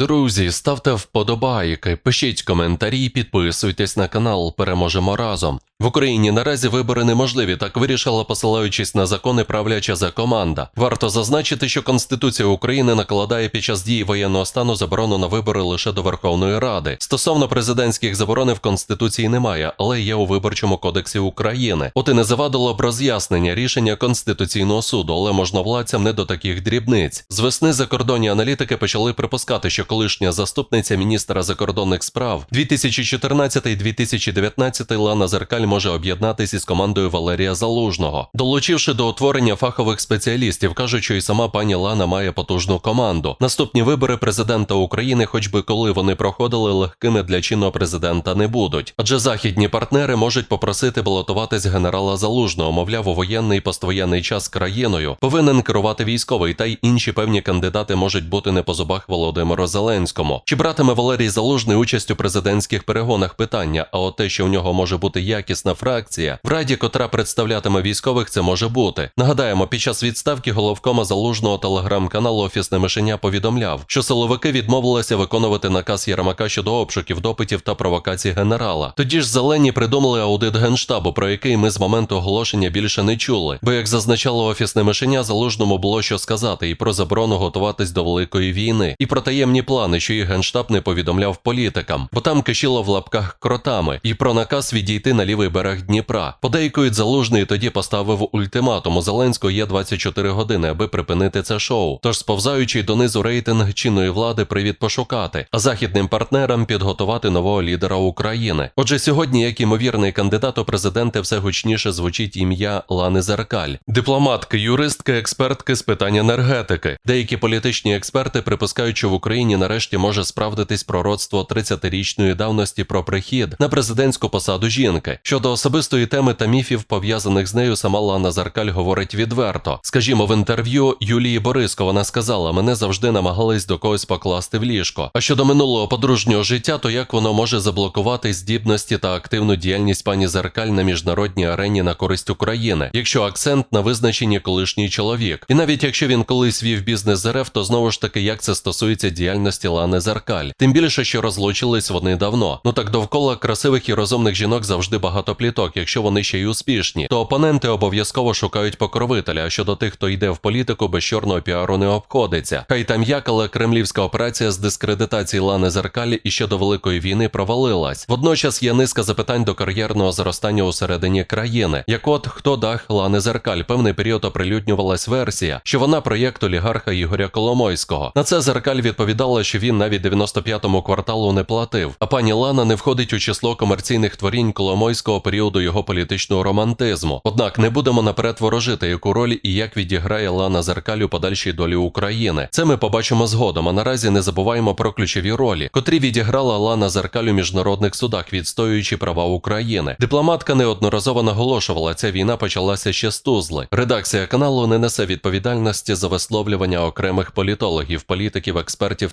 Друзі, ставте вподобайки, пишіть коментарі, підписуйтесь на канал. Переможемо разом. В Україні наразі вибори неможливі, так вирішила, посилаючись на закони правляча за команда. Варто зазначити, що Конституція України накладає під час дії воєнного стану заборону на вибори лише до Верховної Ради. Стосовно президентських заборони в Конституції немає, але є у виборчому кодексі України. От і не завадило б роз'яснення рішення Конституційного суду, але можновладцям не до таких дрібниць. З весни закордонні аналітики почали припускати, що колишня заступниця міністра закордонних справ 2014-2019 Лана Зеркаль може об'єднатися із командою Валерія Залужного, долучивши до утворення фахових спеціалістів, кажуть, що і сама пані Лана має потужну команду. Наступні вибори президента України, хоч би коли вони проходили, легкими для чинного президента не будуть. Адже західні партнери можуть попросити балотуватись генерала Залужного, мовляв, у воєнний і поствоєнний час країною повинен керувати військовий, та й інші певні кандидати можуть бути не по зубах Володимиру Зеленському. Чи братиме Валерій Залужний участь у президентських перегонах? Питання, а от те, що в нього може бути якісна фракція, в раді, котра представлятиме військових, це може бути. Нагадаємо, під час відставки головкома залужного телеграм-каналу Офісне мишеня повідомляв, що силовики відмовилися виконувати наказ Єрмака щодо обшуків, допитів та провокацій генерала. Тоді ж зелені придумали аудит генштабу, про який ми з моменту оголошення більше не чули. Бо, як зазначало офісне мишеня, залужному було що сказати і про заборону готуватись до великої війни, і про таємні плани, що їх генштаб не повідомляв політикам, бо там кишіло в лапках кротами, і про наказ відійти на лівий берег Дніпра. Подейкують залужний тоді поставив ультиматум у Зеленського є 24 години, аби припинити це шоу. Тож сповзаючий донизу рейтинг чинної влади привід пошукати, а західним партнерам підготувати нового лідера України. Отже, сьогодні, як імовірний кандидат у президенти, все гучніше звучить ім'я Лани Зеркаль, дипломатки, юристки, експертки з питань енергетики. Деякі політичні експерти припускають, що в Україні нарешті може справдитись пророцтво 30-річної давності про прихід на президентську посаду жінки. Щодо особистої теми та міфів, пов'язаних з нею, сама Лана Заркаль говорить відверто. Скажімо, в інтерв'ю Юлії Бориско вона сказала: мене завжди намагались до когось покласти в ліжко. А щодо минулого подружнього життя, то як воно може заблокувати здібності та активну діяльність пані Зеркаль на міжнародній арені на користь України, якщо акцент на визначенні колишній чоловік, і навіть якщо він колись вів бізнес РФ, то знову ж таки як це стосується діяльності Лани Зеркаль, тим більше, що розлучились вони давно. Ну так довкола красивих і розумних жінок завжди багато пліток. Якщо вони ще й успішні, то опоненти обов'язково шукають покровителя. А щодо тих, хто йде в політику, без чорного піару не обходиться. Хай там як, але кремлівська операція з дискредитації Лани Зеркалі і щодо великої війни провалилась. Водночас є низка запитань до кар'єрного зростання усередині країни. Як от хто дах Лани Зеркаль, певний період оприлюднювалась версія, що вона проєкт олігарха Ігоря Коломойського. На це Зеркаль відповідала, що він навіть 95-му кварталу не платив. А пані Лана не входить у число комерційних творінь Коломойського періоду його політичного романтизму. Однак не будемо наперед ворожити, яку роль і як відіграє Лана Зеркаль у подальшій долі України. Це ми побачимо згодом. А наразі не забуваємо про ключові ролі, котрі відіграла Лана Зеркаль у міжнародних судах, відстоюючи права України. Дипломатка неодноразово наголошувала, ця війна почалася ще з Тузли. Редакція каналу не несе відповідальності за висловлювання окремих політологів, політиків, експертів